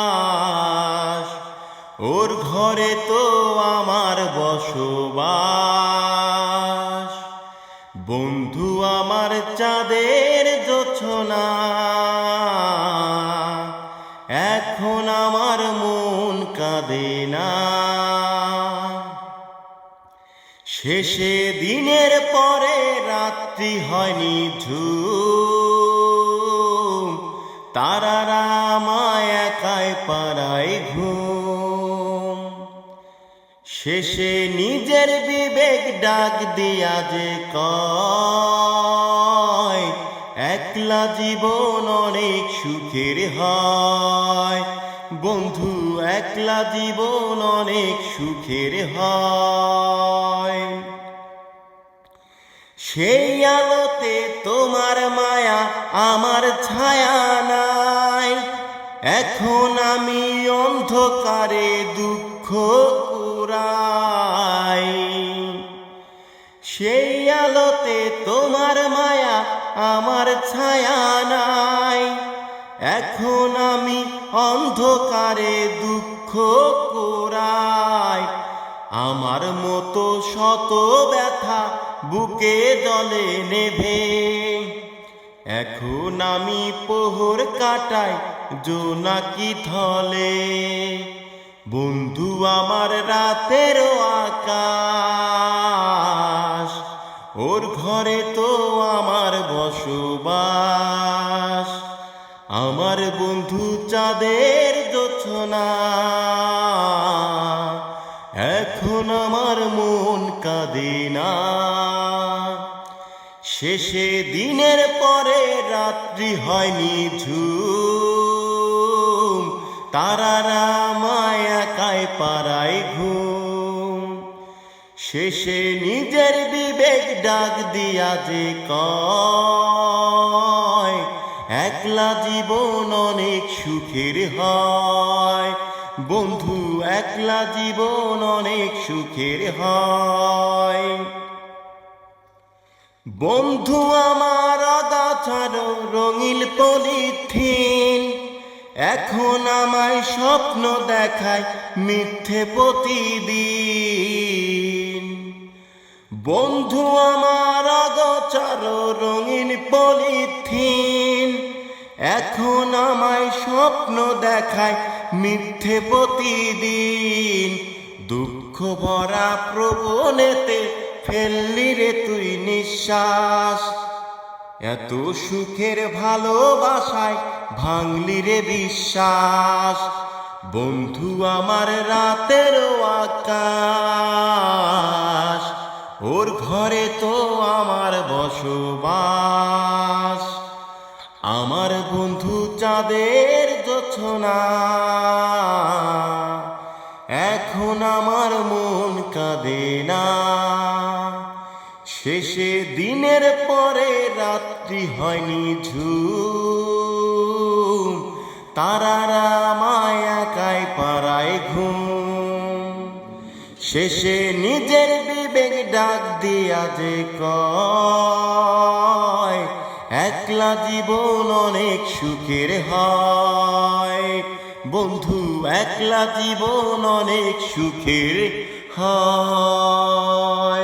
আকাশ ওর ঘরে তো আমার বসবাস। বন্ধু আমার চাঁদের জোছনা। এখন আমার মন কাঁদে না। শেষে দিনের পরে রাত্রি হয়নি ঝুম। তারারা শেষে নিজের বিবেক ডাক দিয়া যে কয়, একলা জীবন অনেক সুখের হয়। বন্ধু, একলা জীবন অনেক সুখের হয়। সেই আলোতে তোমার মায়া আমার ছায়া নাই। এখন আমি অন্ধকারে দুঃখ কুড়াই সেই আলোতে তোমার মায়া আমার ছায়া নাই। এখন আমি অন্ধকারে দুঃখ কোরাই আমার মতো শত ব্যথা বুকে জলে নেভে। এখন আমি পোহর কাটাই জোনাকি থলে বন্ধু আমার রাতের আকাশ, ওর ঘরে তো আমার বসবাস। আমার বন্ধু চাঁদের জোছনা এখন আমার মন কাঁদে না। শেষে দিনের পরে রাত্রি হয়নি ঝুম তারারা শেষে নিজের বিবেক ডাক দিয়া যে কয়, একলা জীবন অনেক সুখের হয়। বন্ধু, একলা জীবন অনেক সুখের হয়। বন্ধু, আমার অগাছার রঙিল পলিথিন, এখন আমায় স্বপ্ন দেখায় মিথ্যে প্রতিদিন। বন্ধু আমার অগোচর রঙিন পলিথিন, এখন আমায় স্বপ্ন দেখায় মিথ্যে প্রতিদিন। দুঃখ ভরা প্রবণেতে ফেললি রে তুই নিঃশ্বাস। এত সুখের ভালোবাসায় ভাঙলি রে বিশ্বাস। বন্ধু আমার রাতেরও আকাশ। ঘরে তো আমার বসবাস। আমার বন্ধু চাঁদের জোছনা এখন আমার মন কাঁদে না। শেষে দিনের পরে রাত্রি হয়নি ঝুম। তারারা মায়াকায় পাড়ায় ঘুম। শেষে নিজের ডাক দিয়া যে কয়, একলা জীবন অনেক সুখের হয়। বন্ধু, একলা জীবন অনেক সুখের হয়।